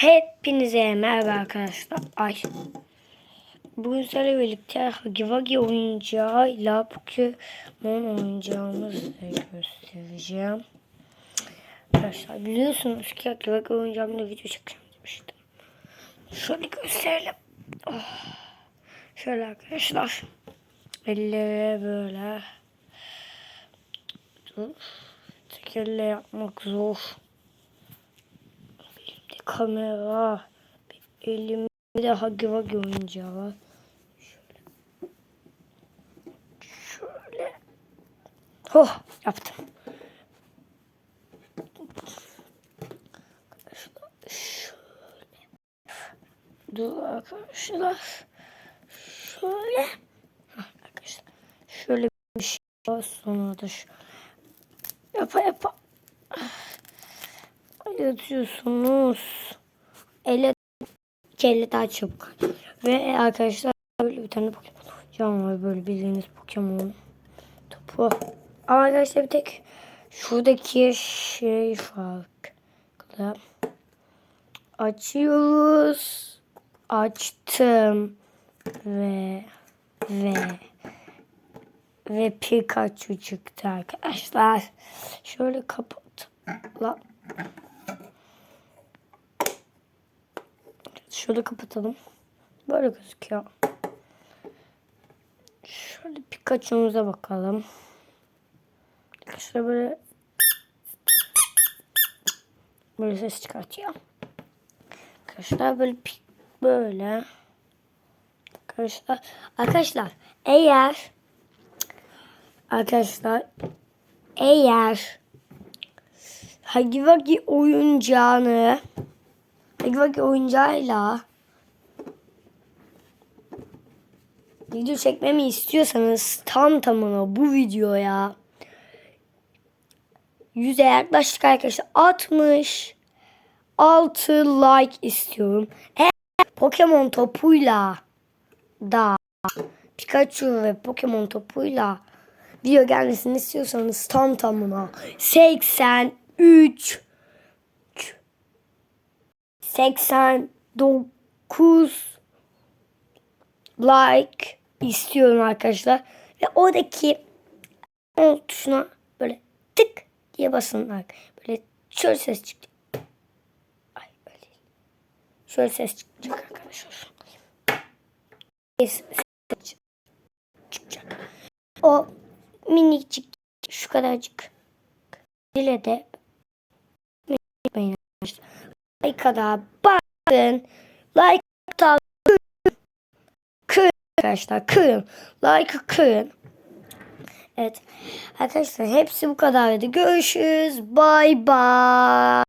Hepinize merhaba arkadaşlar. Ay. Bugün sizlerle birlikte Hagi Wagi oyuncağıyla Pokemon oyuncağımızı göstereceğim. Arkadaşlar biliyorsunuz ki Hagi Wagi oyuncağımla video çekeceğim demiştim. Şöyle gösterelim. Oh. Şöyle arkadaşlar. Elleri böyle. Dur. Tek elle yapmak zor. Kamera. Elimde de Hagi Wagi oyuncağı var. Şöyle. Şöyle. Oh yaptım. Şöyle. Dur arkadaşlar. Şöyle. Şöyle bir şey var sonra da şu. Yapa yapa. Yatıyorsunuz. Elle kelle daha çabuk. Ve arkadaşlar böyle bir tane Pokemon var. Böyle bildiğiniz Pokemon topu. Ama arkadaşlar bir tek şuradaki şey farklı. Açıyoruz. Açtım. Ve ve ve Pikachu çıktı arkadaşlar. Şöyle kapat. La. Şöyle kapatalım. Böyle gözüküyor. Şöyle Pikachu'muza bakalım. Şöyle böyle böyle ses çıkartıyor. Arkadaşlar böyle böyle arkadaşlar arkadaşlar eğer arkadaşlar eğer Hagi Wagi oyuncağını Hagi Wagi oyuncağıyla video çekmemi istiyorsanız tam tamına bu videoya yüze yaklaştık arkadaşlar 60 6 like istiyorum. Eğer Pokemon topuyla da Pikachu ve Pokemon topuyla video gelmesini istiyorsanız tam tamına 83 89 like istiyorum arkadaşlar. Ve oradaki o tuşuna böyle tık diye basın. bak. Böyle şöyle ses çıktı. Ay öyle. Şöyle ses çıkacak arkadaşlar. Çıkacak. O minicik şu kadarcık dile de like da bakın. Like da kırın. Arkadaşlar kırın. Like kırın. Evet. Arkadaşlar hepsi bu kadardı. Görüşürüz. Bye bye